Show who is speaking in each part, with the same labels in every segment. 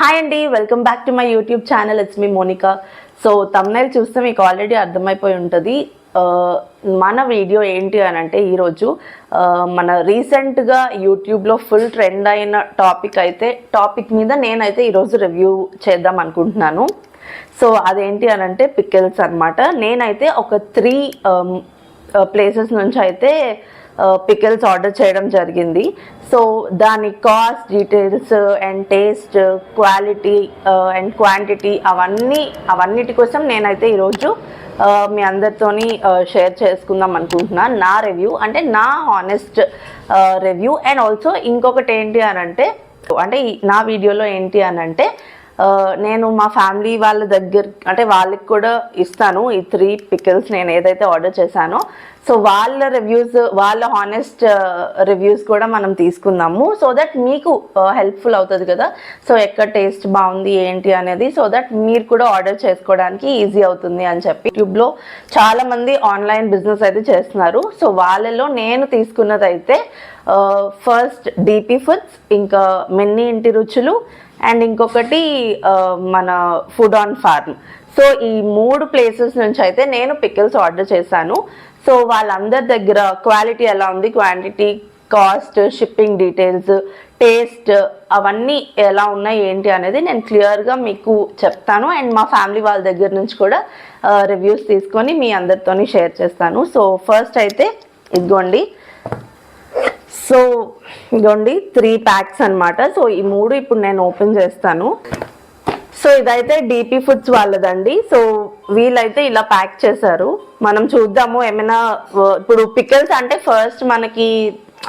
Speaker 1: Hi అండి welcome back to my YouTube channel it's me Monica so thumbnail చూస్తే మీకు already అర్థమైపోయి ఉంటుంది. Uh, మన వీడియో ఏంటి అని అంటే ఈరోజు uh, మన రీసెంట్గా యూట్యూబ్లో ఫుల్ ట్రెండ్ అయిన టాపిక్ అయితే టాపిక్ మీద నేనైతే ఈరోజు రివ్యూ చేద్దాం అనుకుంటున్నాను. సో అదేంటి అని అంటే పిక్కెల్స్ అనమాట నేనైతే ఒక త్రీ ప్లేసెస్ um, uh, నుంచి అయితే పికిల్స్ ఆర్డర్ చేయడం జరిగింది. సో దాని cost details and taste quality and quantity అవన్నీ అవన్నిటి కోసం నేనైతే ఈరోజు మీ అందరితోని షేర్ చేసుకుందాం అనుకుంటున్నా. నా రివ్యూ అంటే నా హానెస్ట్ రివ్యూ అండ్ ఆల్సో ఇంకొకటి ఏంటి అని అంటే అంటే నా వీడియోలో ఏంటి అని అంటే నేను మా ఫ్యామిలీ వాళ్ళ దగ్గర అంటే వాళ్ళకి కూడా ఇస్తాను ఈ త్రీ పికిల్స్ నేను ఏదైతే ఆర్డర్ చేశానో. సో వాళ్ళ రివ్యూస్ వాళ్ళ హానెస్ట్ రివ్యూస్ uh, కూడా మనం తీసుకుందాము. సో దట్ మీకు uh, హెల్ప్ఫుల్ అవుతుంది కదా. సో ఎక్కడ టేస్ట్ బాగుంది ఏంటి అనేది సో దట్ మీరు కూడా ఆర్డర్ చేసుకోవడానికి ఈజీ అవుతుంది అని చెప్పి యూట్యూబ్లో చాలామంది ఆన్లైన్ బిజినెస్ అయితే చేస్తున్నారు. సో వాళ్ళలో నేను తీసుకున్నది అయితే ఫస్ట్ uh, డీపీ ఫుడ్స్ ఇంకా మెన్ని ఇంటి రుచులు అండ్ ఇంకొకటి మన ఫుడ్ ఆన్ ఫార్మ్ సో ఈ మూడు ప్లేసెస్ నుంచి అయితే నేను పికిల్స్ ఆర్డర్ చేశాను. సో వాళ్ళందరి దగ్గర క్వాలిటీ ఎలా ఉంది? Quantity cost shipping details taste అవన్నీ ఎలా ఉన్నాయి ఏంటి అనేది నేను క్లియర్గా మీకు చెప్తాను. అండ్ మా ఫ్యామిలీ వాళ్ళ దగ్గర నుంచి కూడా రివ్యూస్ తీసుకొని మీ అందరితోని షేర్ చేస్తాను. సో ఫస్ట్ అయితే ఇదిగోండి. సో ఇదిగోండి త్రీ ప్యాక్స్ అనమాట సో ఈ మూడు ఇప్పుడు నేను ఓపెన్ చేస్తాను. సో ఇదైతే డిపి ఫుడ్స్ వాళ్ళదండి. సో వీళ్ళైతే ఇలా ప్యాక్ చేశారు. మనం చూద్దాము ఏమైనా ఇప్పుడు పికిల్స్ అంటే ఫస్ట్ మనకి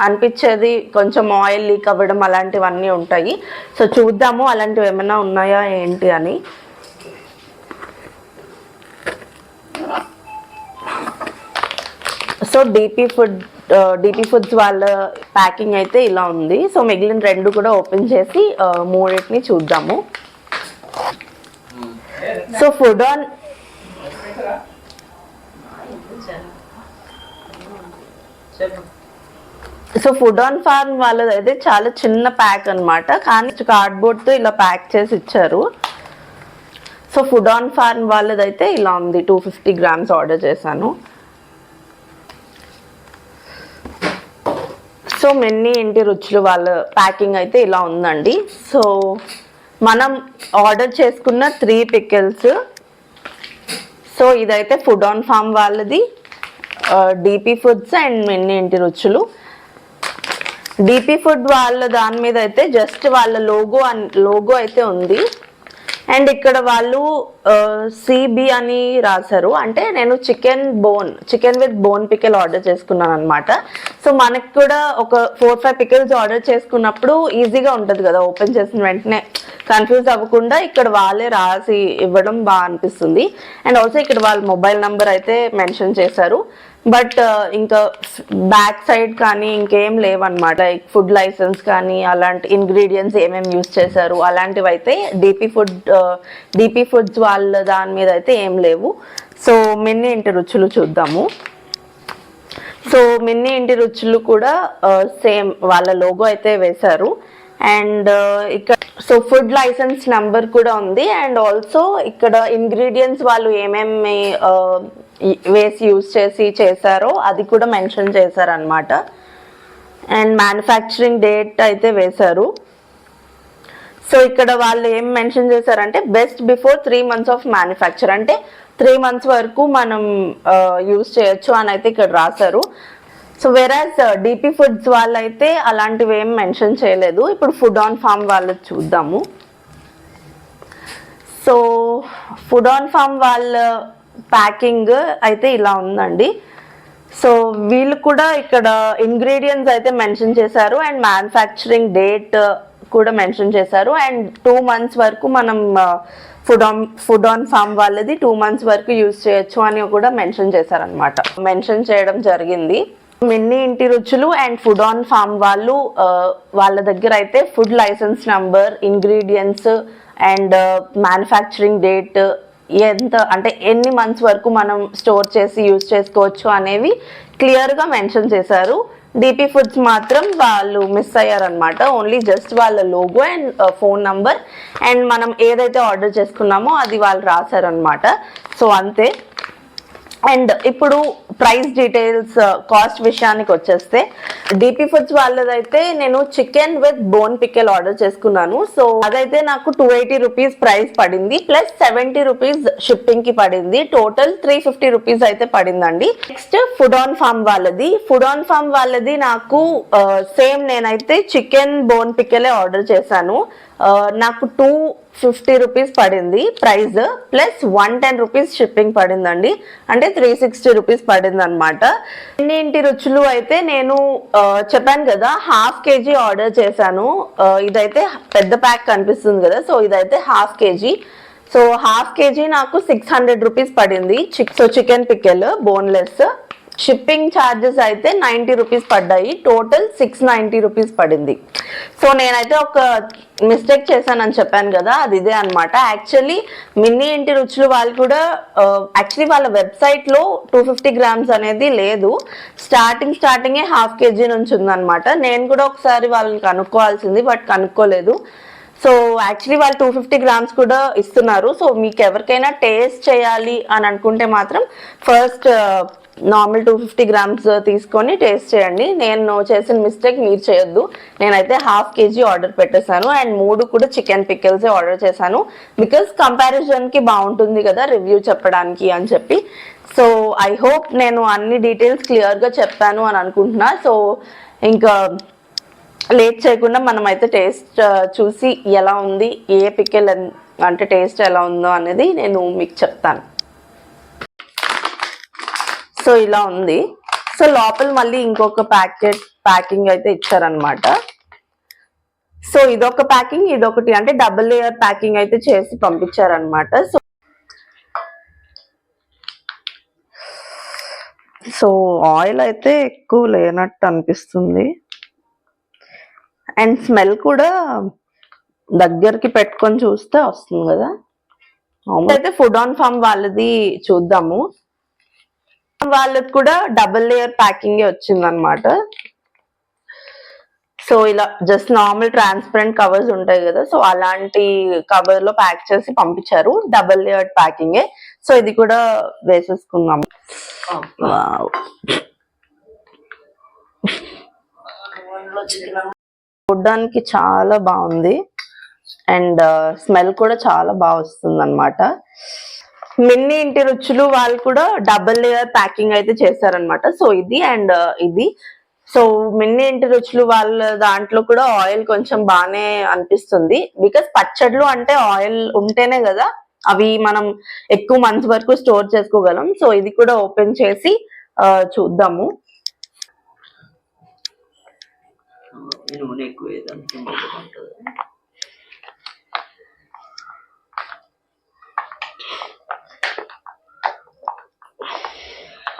Speaker 1: అనిపించేది కొంచెం ఆయిల్ లీక్ అవ్వడం అలాంటివన్నీ ఉంటాయి. సో చూద్దాము అలాంటివి ఏమైనా ఉన్నాయా ఏంటి అని. So DP food DP foods వాళ్ళ ప్యాకింగ్ అయితే ఇలా ఉంది. సో మిగిలిన రెండు కూడా ఓపెన్ చేసి మూడింటిని చూద్దాము. So food on so food on farm వాళ్ళది అయితే చాలా చిన్న ప్యాక్ అన్నమాట. కానీ కార్డ్బోర్డ్తో ఇలా ప్యాక్ చేసి ఇచ్చారు. సో ఫుడ్ ఆన్ ఫార్మ్ వాళ్ళది అయితే ఇలా ఉంది. టూ ఫిఫ్టీ గ్రామ్స్ ఆర్డర్ చేశాను. సో మెన్ని ఇంటి రుచులు వాళ్ళ ప్యాకింగ్ అయితే ఇలా ఉందండి. సో మనం ఆర్డర్ చేసుకున్న త్రీ పికిల్స్ సో ఇదైతే ఫుడ్ ఆన్ ఫామ్ వాళ్ళది. DP foods and Menni Inti Ruchulu. DP food వాళ్ళ దాని మీద అయితే జస్ట్ వాళ్ళ లోగో లోగో అయితే ఉంది. అండ్ ఇక్కడ వాళ్ళు సిబి అని రాశారు. అంటే నేను chicken bone chicken with bone pickle order చేసుకున్నాను అనమాట సో మనకు కూడా ఒక ఫోర్ ఫైవ్ పికిల్స్ ఆర్డర్ చేసుకున్నప్పుడు ఈజీగా ఉంటుంది కదా ఓపెన్ చేసిన వెంటనే. కన్ఫ్యూజ్ అవ్వకుండా ఇక్కడ వాళ్ళే రాసి ఇవ్వడం బాగా అనిపిస్తుంది. అండ్ ఆల్సో ఇక్కడ వాళ్ళ మొబైల్ నెంబర్ అయితే మెన్షన్ చేశారు. బట్ ఇంకా బ్యాక్ సైడ్ కానీ ఇంకేం లేవన్నమాట. లైక్ ఫుడ్ లైసెన్స్ కానీ అలాంటి ఇంగ్రీడియంట్స్ ఏమేమి యూస్ చేశారు అలాంటివి అయితే డీపీ ఫుడ్ డీపీ ఫుడ్స్ వాళ్ళ దాని మీద అయితే ఏం లేవు. సో మిన్ని ఇంటి రుచులు చూద్దాము. సో మిన్ని ఇంటి రుచులు కూడా సేమ్ వాళ్ళ లోగో అయితే వేశారు. అండ్ ఇక్కడ సో ఫుడ్ లైసెన్స్ నెంబర్ కూడా ఉంది. అండ్ ఆల్సో ఇక్కడ ఇంగ్రీడియంట్స్ వాళ్ళు ఏమేమి వేసి యూజ్ చేసి చేశారో అది కూడా మెన్షన్ చేశారనమాట అండ్ మ్యానుఫ్యాక్చరింగ్ డేట్ అయితే వేశారు. సో ఇక్కడ వాళ్ళు ఏం మెన్షన్ చేశారంటే best before three months of manufacture. అంటే త్రీ మంత్స్ వరకు మనం యూజ్ చేయొచ్చు అని అయితే ఇక్కడ రాశారు. సో వెరాజ్ డిపి ఫుడ్స్ వాళ్ళైతే అలాంటివి ఏం మెన్షన్ చేయలేదు. ఇప్పుడు ఫుడ్ ఆన్ ఫామ్ వాళ్ళు చూద్దాము. సో ఫుడ్ ఆన్ ఫామ్ వాళ్ళ ప్యాకింగ్ అయితే ఇలా ఉందండి. సో వీళ్ళు కూడా ఇక్కడ ఇంగ్రీడియంట్స్ అయితే మెన్షన్ చేశారు అండ్ మ్యానుఫ్యాక్చరింగ్ డేట్ కూడా మెన్షన్ చేశారు. అండ్ టూ మంత్స్ వరకు మనం food on food on farm వాళ్ళది టూ మంత్స్ వరకు యూజ్ చేయొచ్చు అని కూడా మెన్షన్ చేశారనమాట మెన్షన్ చేయడం జరిగింది. మిన్ని ఇంటి రుచులు అండ్ ఫుడ్ ఆన్ ఫామ్ వాళ్ళు వాళ్ళ దగ్గర అయితే food license number ingredients and manufacturing date ఎంత అంటే ఎన్ని మంత్స్ వరకు మనం స్టోర్ చేసి యూజ్ చేసుకోవచ్చు అనేవి క్లియర్గా మెన్షన్ చేశారు. డిపి ఫుడ్స్ మాత్రం వాళ్ళు మిస్ అయ్యారనమాట ఓన్లీ జస్ట్ వాళ్ళ logo and phone number and మనం ఏదైతే ఆర్డర్ చేసుకున్నామో అది వాళ్ళు రాశారనమాట సో అంతే. అండ్ ఇప్పుడు ప్రైస్ డీటెయిల్స్ uh, కాస్ట్ విషయానికి వచ్చేస్తే డిపి ఫుడ్స్ వాళ్ళదైతే నేను chicken with bone pickle order చేసుకున్నాను. సో అదైతే నాకు టూ ఎయిటీ రూపీస్ ప్రైస్ పడింది ప్లస్ సెవెంటీ రూపీస్ షిప్పింగ్కి పడింది. టోటల్ త్రీ ఫిఫ్టీ రూపీస్ అయితే పడిందండి. నెక్స్ట్ ఫుడ్ ఆన్ ఫార్మ్ వాళ్ళది. ఫుడ్ ఆన్ ఫార్మ్ వాళ్ళది నాకు uh, సేమ్ నేనైతే చికెన్ బోన్ పికెలే ఆర్డర్ చేశాను. నాకు టూ ఫిఫ్టీ రూపీస్ పడింది price plus one ten rupees shipping పడిందండి. అంటే త్రీ సిక్స్టీ రూపీస్ పడింది అనమాట ఇంటి రుచులు అయితే నేను చెప్పాను కదా హాఫ్ కేజీ ఆర్డర్ చేశాను. ఇదైతే పెద్ద ప్యాక్ కనిపిస్తుంది కదా సో ఇదైతే half KG so half KG నాకు సిక్స్ హండ్రెడ్ రూపీస్ పడింది. Chick so chicken pickle boneless shipping charges అయితే నైంటీ రూపీస్ పడ్డాయి. టోటల్ సిక్స్ నైంటీ రూపీస్ పడింది. సో నేనైతే ఒక మిస్టేక్ చేశానని చెప్పాను కదా అది ఇదే అనమాట యాక్చువల్లీ మినీ ఇంటి రుచులు వాళ్ళు కూడా యాక్చువల్లీ వాళ్ళ వెబ్సైట్లో టూ ఫిఫ్టీ గ్రామ్స్ అనేది లేదు. స్టార్టింగ్ స్టార్టింగే హాఫ్ కేజీ నుంచి ఉందన్నమాట. నేను కూడా ఒకసారి వాళ్ళని కనుక్కోవాల్సింది బట్ కనుక్కోలేదు. సో యాక్చువల్లీ వాళ్ళు టూ ఫిఫ్టీ గ్రామ్స్ కూడా ఇస్తున్నారు. సో మీకు ఎవరికైనా టేస్ట్ చేయాలి అని అనుకుంటే మాత్రం first normal two fifty grams తీసుకొని టేస్ట్ చేయండి. నేను చేసిన మిస్టేక్ మీరు చేయొద్దు. నేనైతే హాఫ్ కేజీ ఆర్డర్ పెట్టేశాను. అండ్ మూడు కూడా చికెన్ పికిల్స్ ఆర్డర్ చేశాను. బికాస్ కంపారిజన్కి బాగుంటుంది కదా రివ్యూ చెప్పడానికి అని చెప్పి. సో ఐ హోప్ నేను అన్ని డీటెయిల్స్ క్లియర్గా చెప్పాను అని అనుకుంటున్నా. సో ఇంకా లేట్ చేయకుండా మనం అయితే టేస్ట్ చూసి ఎలా ఉంది ఏ పికెల్ అంటే టేస్ట్ ఎలా ఉందో అనేది నేను మీకు చెప్తాను. సో ఇలా ఉంది. సో లోపల మళ్ళీ ఇంకొక ప్యాకెట్ ప్యాకింగ్ అయితే ఇచ్చారనమాట సో ఇదొక ప్యాకింగ్ ఇదొకటి అంటే డబుల్ లేయర్ ప్యాకింగ్ అయితే చేసి పంపించారనమాట సో సో ఆయిల్ అయితే ఎక్కువ లేనట్టు అనిపిస్తుంది. అండ్ స్మెల్ కూడా దగ్గరికి పెట్టుకొని చూస్తే వస్తుంది కదా. అయితే ఫుడ్ ఆన్ ఫామ్ వాళ్ళది చూద్దాము. వాళ్ళకి కూడా డబుల్ లేయర్ ప్యాకింగే వచ్చింది అనమాట సో ఇలా జస్ట్ నార్మల్ ట్రాన్స్పరెంట్ కవర్స్ ఉంటాయి కదా సో అలాంటి కవర్లో ప్యాక్ చేసి పంపించారు. డబుల్ లేయర్ ప్యాకింగే సో ఇది కూడా వేసేసుకున్నాము. చూడడానికి చాలా బాగుంది. అండ్ స్మెల్ uh, కూడా చాలా బాగా వస్తుంది అనమాట మిన్ని ఇంటి రుచులు వాళ్ళు కూడా డబుల్ లేయర్ ప్యాకింగ్ అయితే చేశారనమాట సో ఇది అండ్ uh, ఇది. సో మిన్ని ఇంటి రుచులు వాళ్ళ దాంట్లో కూడా ఆయిల్ కొంచెం బాగానే అనిపిస్తుంది. బికాస్ పచ్చళ్ళు అంటే ఆయిల్ ఉంటేనే కదా అవి మనం ఎక్కువ మంత్స్ వరకు స్టోర్ చేసుకోగలం. సో ఇది కూడా ఓపెన్ చేసి uh, చూద్దాము.
Speaker 2: నూనె ఎక్కువ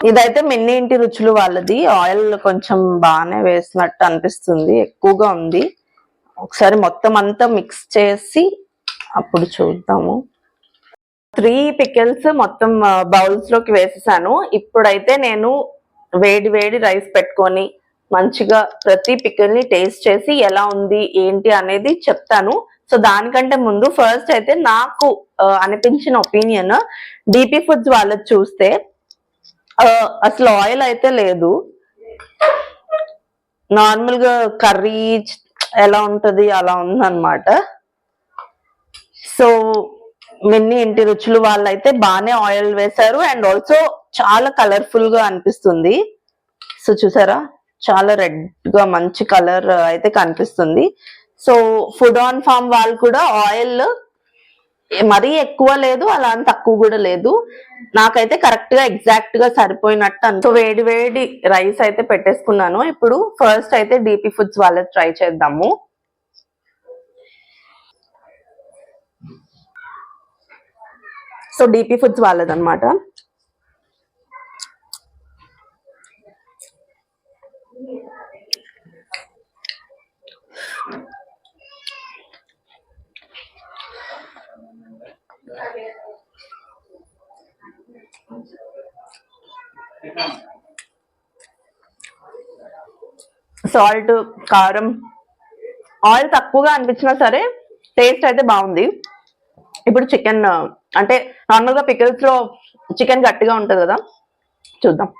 Speaker 1: ఇదైతే మిన్ని ఇంటి రుచులు వాళ్ళది. ఆయిల్ కొంచెం బాగానే వేసినట్టు అనిపిస్తుంది. ఎక్కువగా ఉంది. ఒకసారి మొత్తం అంతా మిక్స్ చేసి అప్పుడు చూద్దాము. త్రీ పికిల్స్ మొత్తం బౌల్స్లోకి వేసేసాను. ఇప్పుడైతే నేను వేడి వేడి రైస్ పెట్టుకొని మంచిగా ప్రతి పికిల్ని టేస్ట్ చేసి ఎలా ఉంది ఏంటి అనేది చెప్తాను. సో దానికంటే ముందు ఫస్ట్ అయితే నాకు అనిపించిన ఒపీనియన్ డిపి ఫుడ్స్ వాళ్ళది చూస్తే అసలు ఆయిల్ అయితే లేదు. నార్మల్గా కర్రీ ఎలా ఉంటది అలా ఉందన్నమాట. సో మిన్ని ఇంటి రుచులు వాళ్ళైతే బాగానే ఆయిల్ వేశారు అండ్ ఆల్సో చాలా కలర్ఫుల్గా అనిపిస్తుంది. సో చూసారా? చాలా రెడ్గా మంచి కలర్ అయితే కనిపిస్తుంది. సో ఫుడ్ ఆన్ ఫామ్ వాళ్ళు కూడా ఆయిల్ మరీ ఎక్కువ లేదు అలా అని తక్కువ కూడా లేదు. నాకైతే కరెక్ట్గా ఎగ్జాక్ట్గా సరిపోయినట్టు అంత వేడి వేడి రైస్ అయితే పెట్టేసుకున్నాను. ఇప్పుడు ఫస్ట్ అయితే డిపి ఫుడ్స్ వాళ్ళది ట్రై చేద్దాము. సో డిపి ఫుడ్స్ వాళ్ళది సాల్ట్ కారం. ఆయిల్ తక్కువగా అనిపించినా సరే టేస్ట్ అయితే బాగుంది. ఇప్పుడు చికెన్ అంటే నార్మల్గా పికిల్స్లో చికెన్ గట్టిగా ఉంటుంది కదా. చూద్దాం.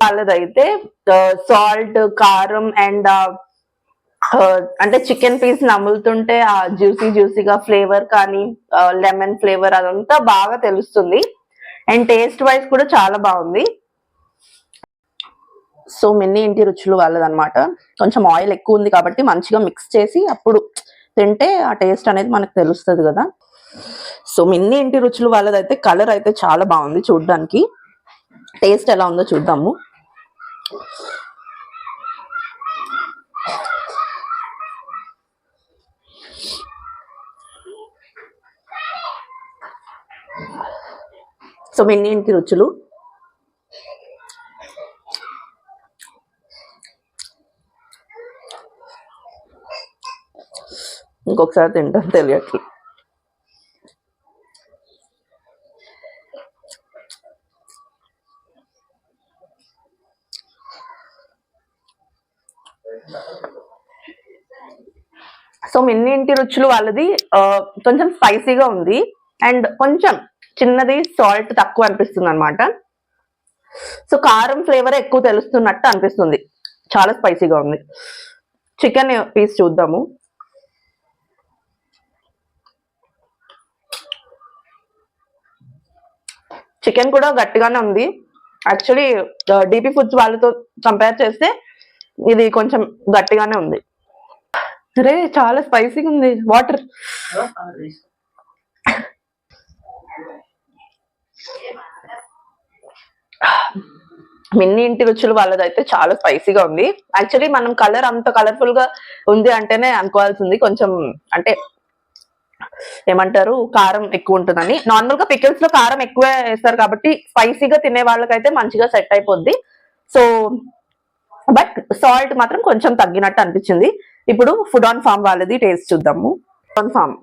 Speaker 1: వాళ్ళదైతే సాల్ట్ కారం అండ్ Uh, అంటే చికెన్ పీస్ నములుతుంటే ఆ జ్యూసీ జ్యూసీగా ఫ్లేవర్ కానీ uh, లెమన్ ఫ్లేవర్ అదంతా బాగా తెలుస్తుంది. అండ్ టేస్ట్ వైజ్ కూడా చాలా బాగుంది. సో మిన్ని ఇంటి రుచులు వాళ్ళదనమాట కొంచెం ఆయిల్ ఎక్కువ ఉంది కాబట్టి మంచిగా మిక్స్ చేసి అప్పుడు తింటే ఆ టేస్ట్ అనేది మనకు తెలుస్తుంది కదా. సో మిన్ని ఇంటి రుచులు వాళ్ళదైతే కలర్ అయితే చాలా బాగుంది చూడడానికి. టేస్ట్ ఎలా ఉందో చూద్దాము. సో మిన్ని ఇంటి రుచులు? ఇంకొకసారి తింటాను తెలియట్లేదు సో మిన్ని ఇంటి రుచులు వాళ్ళది? కొంచెం స్పైసీగా ఉంది. అండ్ కొంచెం చిన్నది సాల్ట్ తక్కువ అనిపిస్తుంది అనమాట సో కారం ఫ్లేవర్ ఎక్కువ తెలుస్తున్నట్టు అనిపిస్తుంది. చాలా స్పైసీగా ఉంది. చికెన్ పీస్ చూద్దాము. చికెన్ కూడా గట్టిగానే ఉంది. యాక్చువల్లీ డీపీ ఫుడ్స్ వాళ్ళతో కంపేర్ చేస్తే ఇది కొంచెం గట్టిగానే ఉంది. రే చాలా స్పైసీగా ఉంది. వాటర్ మిన్ని ఇంటి రుచులు వాళ్ళదైతే చాలా స్పైసీగా ఉంది. యాక్చువల్లీ మనం కలర్ అంత కలర్ఫుల్గా ఉంది అంటేనే అనుకోవాల్సింది. కొంచెం అంటే ఏమంటారు? కారం ఎక్కువ ఉంటుందని. నార్మల్గా పికిల్స్లో కారం ఎక్కువ వేస్తారు కాబట్టి స్పైసీగా తినే వాళ్ళకైతే మంచిగా సెట్ అయిపోద్ది. సో బట్ సాల్ట్ మాత్రం కొంచెం తగ్గినట్టు అనిపించింది. ఇప్పుడు ఫుడ్ ఆన్ ఫామ్ వాళ్ళది టేస్ట్ చూద్దాము. Food on farm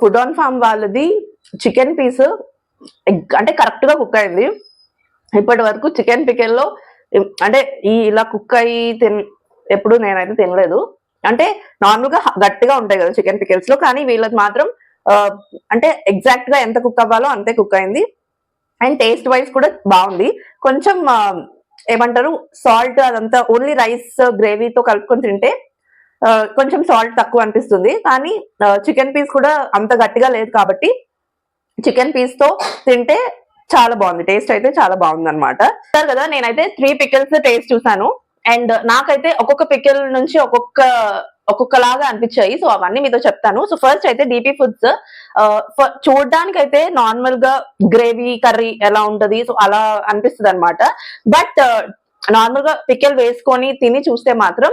Speaker 1: food on farm వాళ్ళది చికెన్ పీస్ అంటే కరెక్ట్గా కుక్ అయింది. ఇప్పటి వరకు చికెన్ పికెల్లో అంటే ఈ ఇలా కుక్ అయ్యి తిన్ ఎప్పుడు నేనైతే తినలేదు. అంటే నార్మల్గా గట్టిగా ఉంటాయి కదా చికెన్ పికెల్స్లో కానీ వీళ్ళది మాత్రం అంటే ఎగ్జాక్ట్గా ఎంత కుక్ అవ్వాలో అంతే కుక్ అయింది. అండ్ టేస్ట్ వైజ్ కూడా బాగుంది. కొంచెం ఏమంటారు సాల్ట్ అదంతా ఓన్లీ రైస్ గ్రేవీతో కలుపుకొని తింటే కొంచెం సాల్ట్ తక్కువ అనిపిస్తుంది. కానీ చికెన్ పీస్ కూడా అంత గట్టిగా లేదు కాబట్టి చికెన్ పీస్తో తింటే చాలా బాగుంది. టేస్ట్ అయితే చాలా బాగుంది అనమాట కదా నేనైతే త్రీ పికిల్స్ టేస్ట్ చూసాను. అండ్ నాకైతే ఒక్కొక్క పికిల్ నుంచి ఒక్కొక్క ఒక్కొక్కలాగా అనిపించాయి. సో అవన్నీ మీతో చెప్తాను. సో ఫస్ట్ అయితే డిపి ఫుడ్స్ చూడడానికి అయితే నార్మల్గా గ్రేవీ కర్రీ ఎలా ఉంటది? సో అలా అనిపిస్తుంది అనమాట బట్ నార్మల్గా పికెల్ వేసుకొని తిని చూస్తే మాత్రం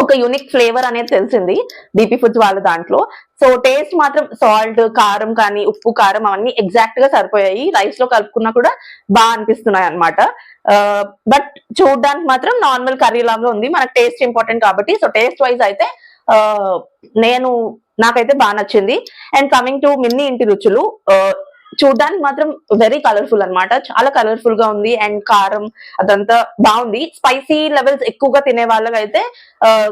Speaker 1: ఒక యూనిక్ ఫ్లేవర్ అనేది తెలిసింది డీపీ ఫుడ్స్ వాళ్ళ దాంట్లో. సో టేస్ట్ మాత్రం సాల్ట్ కారం కానీ ఉప్పు కారం అవన్నీ ఎగ్జాక్ట్గా సరిపోయాయి. రైస్లో కలుపుకున్నా కూడా బాగా అనిపిస్తున్నాయి అనమాట బట్ చూడడానికి మాత్రం నార్మల్ కర్రీ లాగా ఉంది. మనకు టేస్ట్ ఇంపార్టెంట్ కాబట్టి. సో టేస్ట్ వైజ్ అయితే నేను నాకైతే బాగా నచ్చింది. అండ్ కమింగ్ టు మిన్ని ఇంటి రుచులు చూడడానికి మాత్రం వెరీ కలర్ఫుల్ అనమాట చాలా కలర్ఫుల్గా ఉంది అండ్ కారం అదంతా బాగుంది. స్పైసీ లెవెల్స్ ఎక్కువగా తినే వాళ్ళకైతే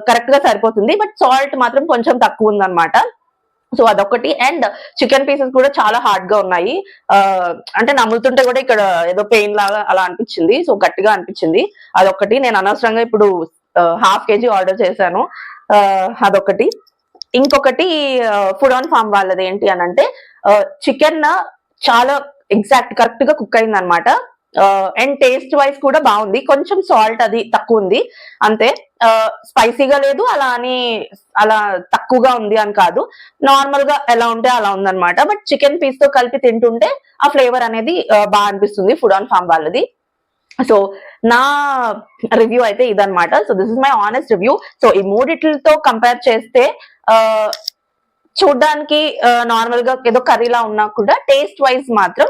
Speaker 1: కరెక్ట్గా సరిపోతుంది. బట్ సాల్ట్ మాత్రం కొంచెం తక్కువ ఉందన్నమాట. సో అదొకటి అండ్ చికెన్ పీసెస్ కూడా చాలా హార్డ్గా ఉన్నాయి. అంటే నములుతుంటే కూడా ఇక్కడ ఏదో పెయిన్ లాగా అలా అనిపించింది. సో గట్టిగా అనిపించింది. అదొకటి నేను అనవసరంగా ఇప్పుడు హాఫ్ కేజీ ఆర్డర్ చేశాను. అదొకటి ఇంకొకటి ఫుడ్ ఆన్ ఫామ్ వాళ్ళది ఏంటి అని అంటే చికెన్ చాలా ఎగ్జాక్ట్ కరెక్ట్గా కుక్ అయింది అనమాట అండ్ టేస్ట్ వైజ్ కూడా బాగుంది. కొంచెం సాల్ట్ అది తక్కువ ఉంది. అంతే. స్పైసీగా లేదు అలా అని అలా తక్కువగా ఉంది అని కాదు. నార్మల్గా ఎలా ఉంటే అలా ఉందన్నమాట. బట్ చికెన్ పీస్తో కలిపి తింటుంటే ఆ ఫ్లేవర్ అనేది బాగా అనిపిస్తుంది ఫుడ్ ఆన్ ఫామ్ వాళ్ళది. సో నా రివ్యూ అయితే ఇదన్నమాట. So this is my honest review so ఈ మూడిట్లతో కంపేర్ చేస్తే చూడ్డానికి నార్మల్గా ఏదో కర్రీలా ఉన్నా కూడా టేస్ట్ వైజ్ మాత్రం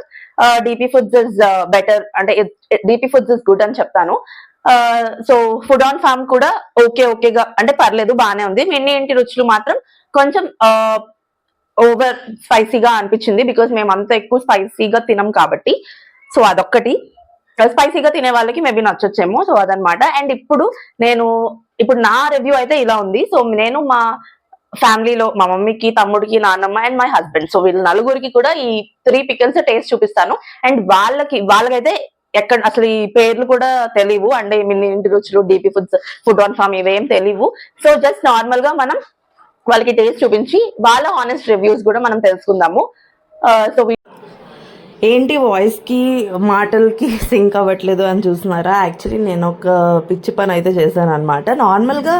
Speaker 1: డిపి ఫుడ్స్ ఇస్ బెటర్ అంటే డిపి ఫుడ్స్ ఇస్ గుడ్ అని చెప్తాను. సో ఫుడ్ ఆన్ ఫార్మ్ కూడా ఓకే ఓకేగా అంటే పర్లేదు బానే ఉంది. మిన్ని ఇంటి రుచులు మాత్రం కొంచెం ఓవర్ స్పైసీగా అనిపించింది బికాస్ మేము అంత ఎక్కువ స్పైసీగా తినం కాబట్టి. సో అదొక్కటి. స్పైసీగా తినే వాళ్ళకి మేబీ నచ్చొచ్చేమో సో అదనమాట. అండ్ ఇప్పుడు నేను ఇప్పుడు నా రివ్యూ అయితే ఇలా ఉంది. సో నేను మా ఫ్యామిలీలో మా మమ్మీకి తమ్ముడికి నాన్నమ్మ అండ్ మై హస్బెండ్ సో వీళ్ళు నలుగురికి కూడా ఈ త్రీ పికల్స్ టేస్ట్ చూపిస్తాను. అండ్ వాళ్ళకి వాళ్ళకైతే ఎక్కడ అసలు ఈ పేర్లు కూడా తెలియవు అంటే Minni Inti Ruchulu DP foods food on farm ఇవేం తెలియవు సో జస్ట్ నార్మల్గా మనం వాళ్ళకి టేస్ట్ చూపించి వాళ్ళ ఆనెస్ట్ రివ్యూస్ కూడా మనం తెలుసుకుందాము. Uh, సో ఏంటి వాయిస్కి మాటలకి సింక్ అవ్వట్లేదు అని చూస్తున్నారా? యాక్చువల్లీ నేను ఒక పిచ్చి పని అయితే చేశాను అనమాట నార్మల్గా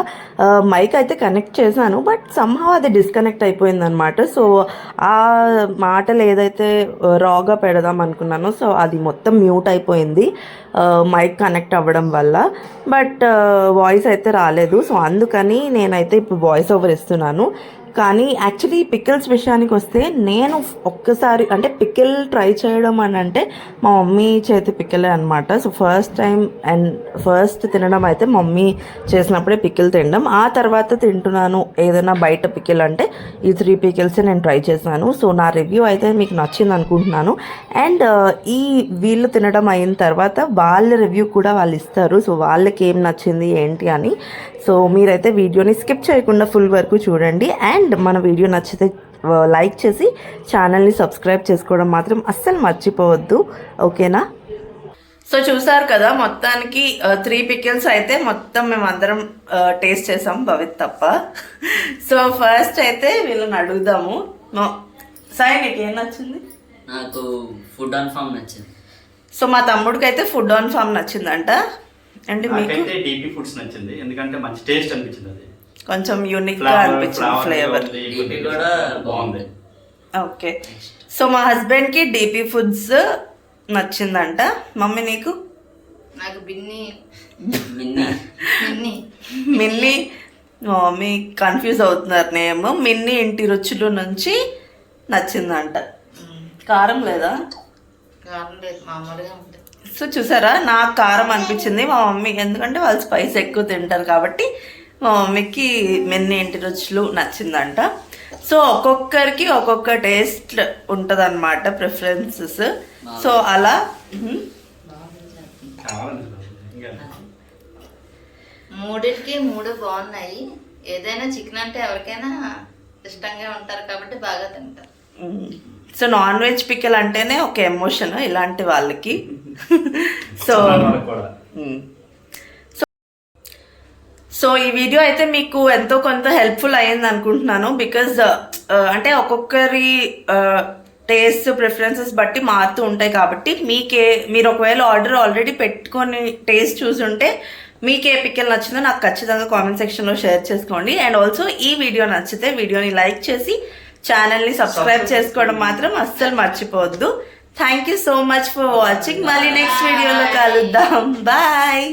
Speaker 1: మైక్ అయితే కనెక్ట్ చేశాను బట్ సంహవ్ అది డిస్కనెక్ట్ అయిపోయింది అనమాట సో ఆ మాటలు ఏదైతే రాగా పెడదాం అనుకున్నానో సో అది మొత్తం మ్యూట్ అయిపోయింది మైక్ కనెక్ట్ అవ్వడం వల్ల. బట్ వాయిస్ అయితే రాలేదు. సో అందుకని నేనైతే ఇప్పుడు వాయిస్ ఓవర్ ఇస్తున్నాను. కానీ యాక్చువల్లీ పికిల్స్ విషయానికి వస్తే నేను ఒక్కసారి అంటే పికిల్ ట్రై చేయడం అని అంటే మా మమ్మీ చేతి పికిలే అనమాట so first time and first తినడం అయితే మమ్మీ చేసినప్పుడే పికిల్ తినడం. ఆ తర్వాత తింటున్నాను ఏదైనా బయట పికిల్ అంటే ఈ త్రీ పికిల్స్ నేను ట్రై చేశాను సో నా రివ్యూ అయితే మీకు నచ్చింది అనుకుంటున్నాను. అండ్ ఈ వీళ్ళు తినడం అయిన తర్వాత వాళ్ళ రివ్యూ కూడా వాళ్ళు ఇస్తారు. సో వాళ్ళకి ఏం నచ్చింది ఏంటి అని. సో మీరైతే వీడియోని స్కిప్ చేయకుండా ఫుల్ వరకు చూడండి. అండ్ మన వీడియో నచ్చితే లైక్ చేసి ఛానల్ని సబ్స్క్రైబ్ చేసుకోవడం మాత్రం అస్సలు మర్చిపోవద్దు. ఓకేనా? సో చూసారు కదా మొత్తానికి త్రీ పికిల్స్ అయితే మొత్తం మేము అందరం టేస్ట్ చేసాం భవిత్ తప్ప. సో ఫస్ట్ అయితే వీళ్ళని అడుగుదాము. సాయి నీకు ఏం నచ్చింది?
Speaker 2: నాకు ఫుడ్ ఆన్ ఫామ్ నచ్చింది.
Speaker 1: సో మా తమ్ముడికి అయితే ఫుడ్ ఆన్ ఫామ్ నచ్చిందంట. అండ్ మీకు?
Speaker 3: డీపీ ఫుడ్స్ నచ్చింది. ఎందుకంటే మంచి టేస్ట్ అనిపించింది అది.
Speaker 1: కొంచెం యూనిక్గా
Speaker 3: Flower-
Speaker 1: అనిపించింది ఫ్లేవర్
Speaker 3: బాగుంది.
Speaker 1: ఓకే సో మా హస్బెండ్కి డిపి ఫుడ్స్ నచ్చిందంట. మమ్మీ నీకు?
Speaker 4: నాకు బిన్ని.
Speaker 2: మిన్ని.
Speaker 1: మమ్మీ కన్ఫ్యూజ్ అవుతున్నారు నేమ్. మిన్ని ఇంటి రుచులు నుంచి నచ్చిందంట. కారం లేదా?
Speaker 4: కారం లేదు మామూలుగా ఉంటుంది.
Speaker 1: సో చూసారా? నాకు కారం అనిపించింది మా మమ్మీ. ఎందుకంటే వాళ్ళు స్పైస్ ఎక్కువ తింటారు కాబట్టి మా మమ్మీకి మిన్ని ఇంటి రుచులు నచ్చిందంట. సో ఒక్కొక్కరికి ఒక్కొక్క టేస్ట్ ఉంటుంది అనమాట ప్రిఫరెన్సెస్. సో అలా
Speaker 4: మూడింటికి మూడు బాగున్నాయి. ఏదైనా చికెన్ అంటే ఎవరికైనా ఇష్టంగా ఉంటారు కాబట్టి బాగా తింటారు.
Speaker 1: సో నాన్ వెజ్ పిక్కల్ అంటేనే ఒక ఎమోషన్ ఇలాంటి వాళ్ళకి. సో సో ఈ వీడియో అయితే మీకు ఎంతో కొంత హెల్ప్ఫుల్ అయ్యింది అనుకుంటున్నాను బికాజ్ అంటే ఒక్కొక్కరి టేస్ట్ ప్రిఫరెన్సెస్ బట్టి మారుతూ ఉంటాయి కాబట్టి మీకే మీరు ఒకవేళ ఆర్డర్ ఆల్రెడీ పెట్టుకొని టేస్ట్ చూసుంటే మీకు ఏ పిక్కలు నచ్చిందో నాకు ఖచ్చితంగా కామెంట్ సెక్షన్లో షేర్ చేసుకోండి. అండ్ ఆల్సో ఈ వీడియో నచ్చితే వీడియోని లైక్ చేసి ఛానల్ని సబ్స్క్రైబ్ చేసుకోవడం మాత్రం అస్సలు మర్చిపోవద్దు. Thank you so much for watching మళ్ళీ నెక్స్ట్ వీడియోలో కలుద్దాం. బాయ్.